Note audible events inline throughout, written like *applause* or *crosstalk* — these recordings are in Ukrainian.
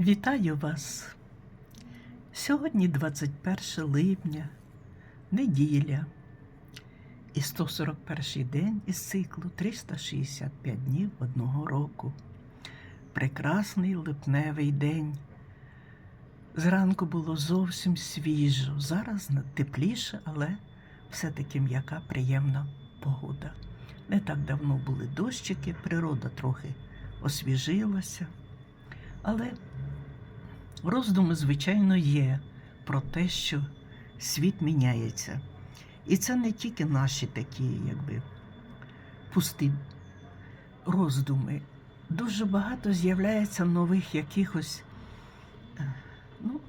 Вітаю вас! Сьогодні 21 липня, неділя і 141 день із циклу 365 днів одного року. Прекрасний липневий день. Зранку було зовсім свіжо, зараз тепліше, але все-таки м'яка приємна погода. Не так давно були дощики, природа трохи освіжилася. Але роздуми, звичайно, є про те, що світ міняється. І це не тільки наші такі, якби, пусті роздуми. Дуже багато з'являється нових якихось е, ну,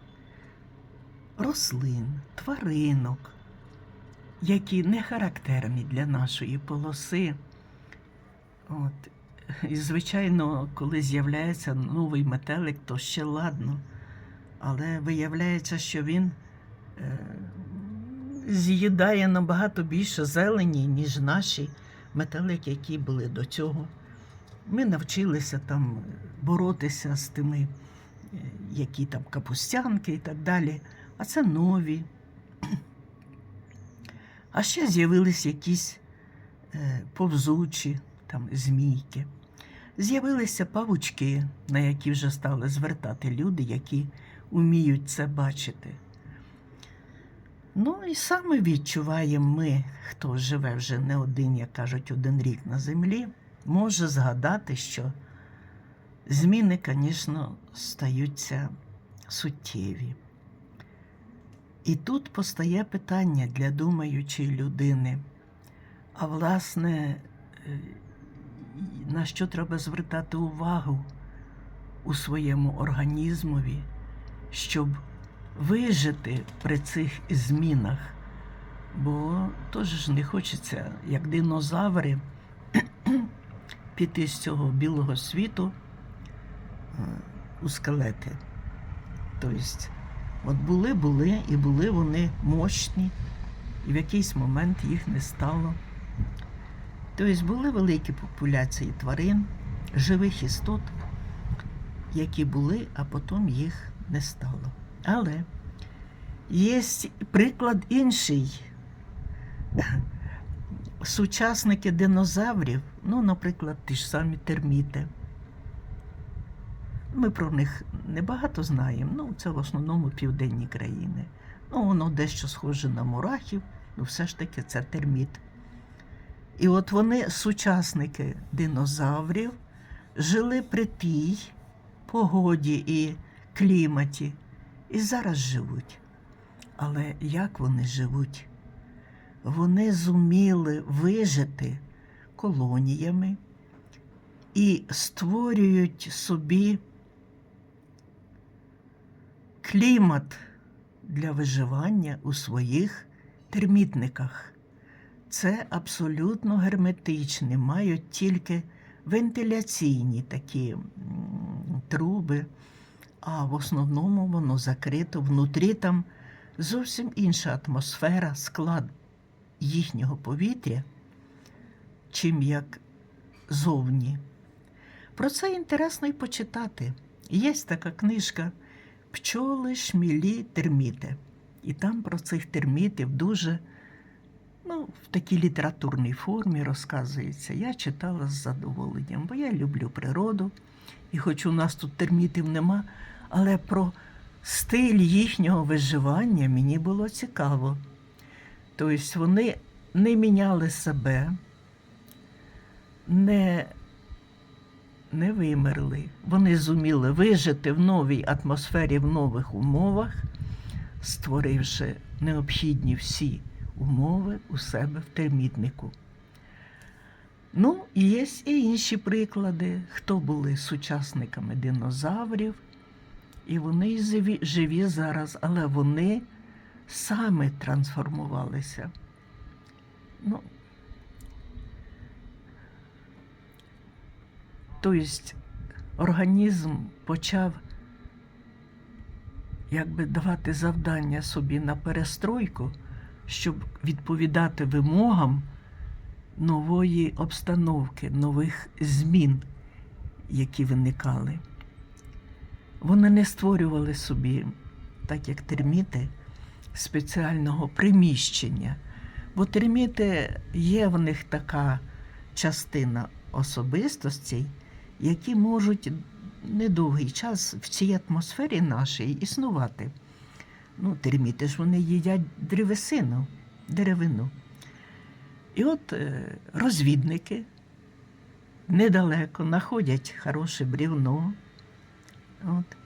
рослин, тваринок, які не характерні для нашої полоси. От. І, звичайно, коли з'являється новий метелик, то ще ладно. Але виявляється, що він е, з'їдає набагато більше зелені, ніж наші метелики, які були до цього. Ми навчилися там боротися з тими, е, які там капустянки і так далі. А це нові. А ще з'явились якісь е, повзучі там змійки. З'явилися павучки, на які вже стали звертати люди, які вміють це бачити. Ну і саме відчуваємо ми, хто живе вже не один, як кажуть, один рік на землі, може згадати, що зміни, звісно, стаються суттєві. І тут постає питання для думаючої людини. А власне, на що треба звертати увагу у своєму організмові, щоб вижити при цих змінах. Бо теж не хочеться, як динозаври, *clears throat* піти з цього білого світу е, у скелети. Тобто, от були, були, і були вони мощні, і в якийсь момент їх не стало. Тобто були великі популяції тварин, живих істот, які були, а потім їх не стало. Але є приклад інший. Сучасники динозаврів, ну, наприклад, ті ж самі терміти. Ми про них небагато знаємо, ну, це в основному південні країни. Ну, воно дещо схоже на мурахів, ну все ж таки це терміт. І от вони, сучасники динозаврів, жили при тій погоді і кліматі, і зараз живуть. Але як вони живуть? Вони зуміли вижити колоніями і створюють собі клімат для виживання у своїх термітниках. Це абсолютно герметичне, мають тільки вентиляційні такі труби, а в основному воно закрито внутрі там зовсім інша атмосфера, склад їхнього повітря, чим як зовні. Про це інтересно і почитати. Є така книжка Пчоли, шмілі, терміти. І там про цих термітів дуже ну, в такій літературній формі розказується. Я читала з задоволенням, бо я люблю природу, і хоч у нас тут термітів нема, але про стиль їхнього виживання мені було цікаво. Тобто вони не міняли себе, не, не вимерли. Вони зуміли вижити в новій атмосфері, в нових умовах, створивши необхідні всі умови у себе в термітнику. Ну, є і інші приклади, хто були сучасниками динозаврів, і вони живі, живі зараз, але вони саме трансформувалися. Ну, тобто організм почав якби давати завдання собі на перестройку, щоб відповідати вимогам нової обстановки, нових змін, які виникали. Вони не створювали собі, так як терміти, спеціального приміщення. Бо терміти є в них така частина особистостей, які можуть недовгий час в цій атмосфері нашій існувати. Ну, терміти ж вони їдять древесину, деревину. І от е, розвідники недалеко знаходять хороше брівно. От,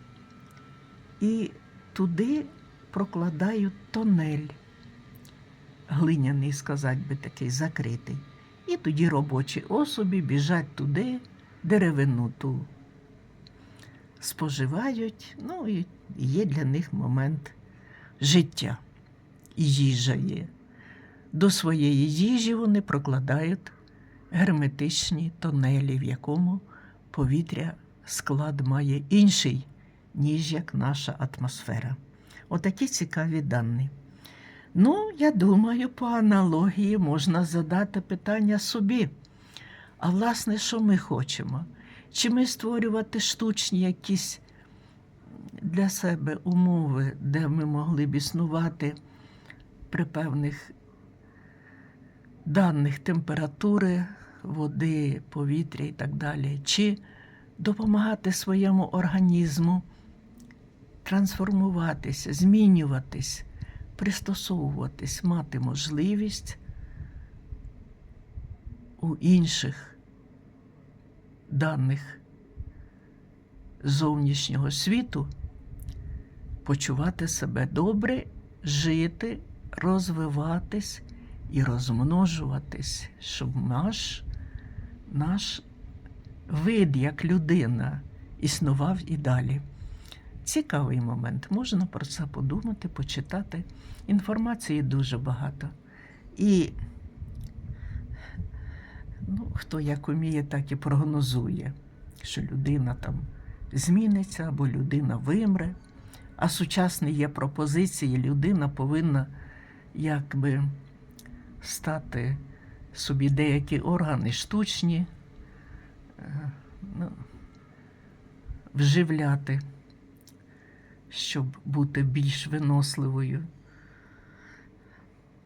і туди прокладають тонель, глиняний, сказати би такий, закритий. І тоді робочі особи біжать туди, деревину ту споживають, ну і є для них момент життя. І їжа є. До своєї їжі вони прокладають герметичні тонелі, в якому повітря склад має інший, ніж як наша атмосфера. Отакі цікаві дані. Ну, я думаю, по аналогії можна задати питання собі. А власне, що ми хочемо? Чи ми створювати штучні якісь для себе умови, де ми могли б існувати при певних даних температури, води, повітря і так далі, чи допомагати своєму організму трансформуватися, змінюватись, пристосовуватись, мати можливість у інших даних зовнішнього світу почувати себе добре, жити, розвиватись і розмножуватись, щоб наш, наш вид як людина існував і далі. Цікавий момент. Можна про це подумати, почитати. Інформації дуже багато. І ну, хто як уміє, так і прогнозує, що людина там зміниться або людина вимре. А сучасні є пропозиції, людина повинна якби стати собі деякі органи штучні, е, ну, вживляти, щоб бути більш виносливою.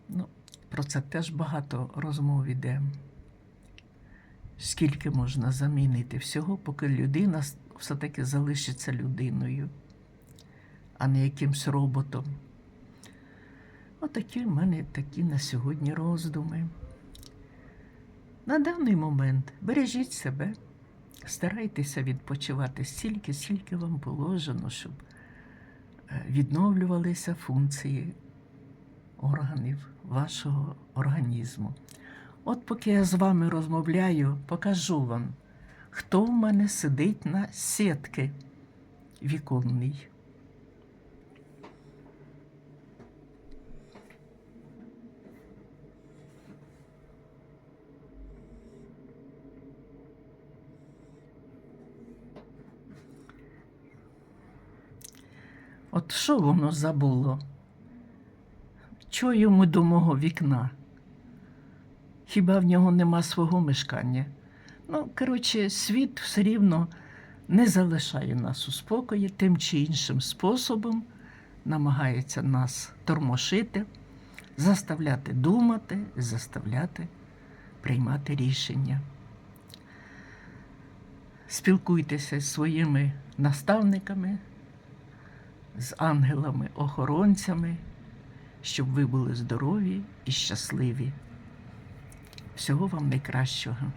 Ну, про це теж багато розмов іде. Скільки можна замінити всього, поки людина все-таки залишиться людиною, а не якимсь роботом. Отакі в мене такі на сьогодні роздуми. На даний момент бережіть себе, старайтеся відпочивати стільки, скільки вам положено, щоб е, відновлювалися функції органів вашого організму. От поки я з вами розмовляю, покажу вам, хто в мене сидить на сітки віконній. От що воно забуло? Чого йому до мого вікна? Хіба в нього нема свого мешкання? Ну, коротше, світ все рівно не залишає нас у спокої, тим чи іншим способом намагається нас тормошити, заставляти думати, заставляти приймати рішення. Спілкуйтеся зі своїми наставниками, з ангелами-охоронцями, щоб ви були здорові і щасливі. Всього вам найкращого.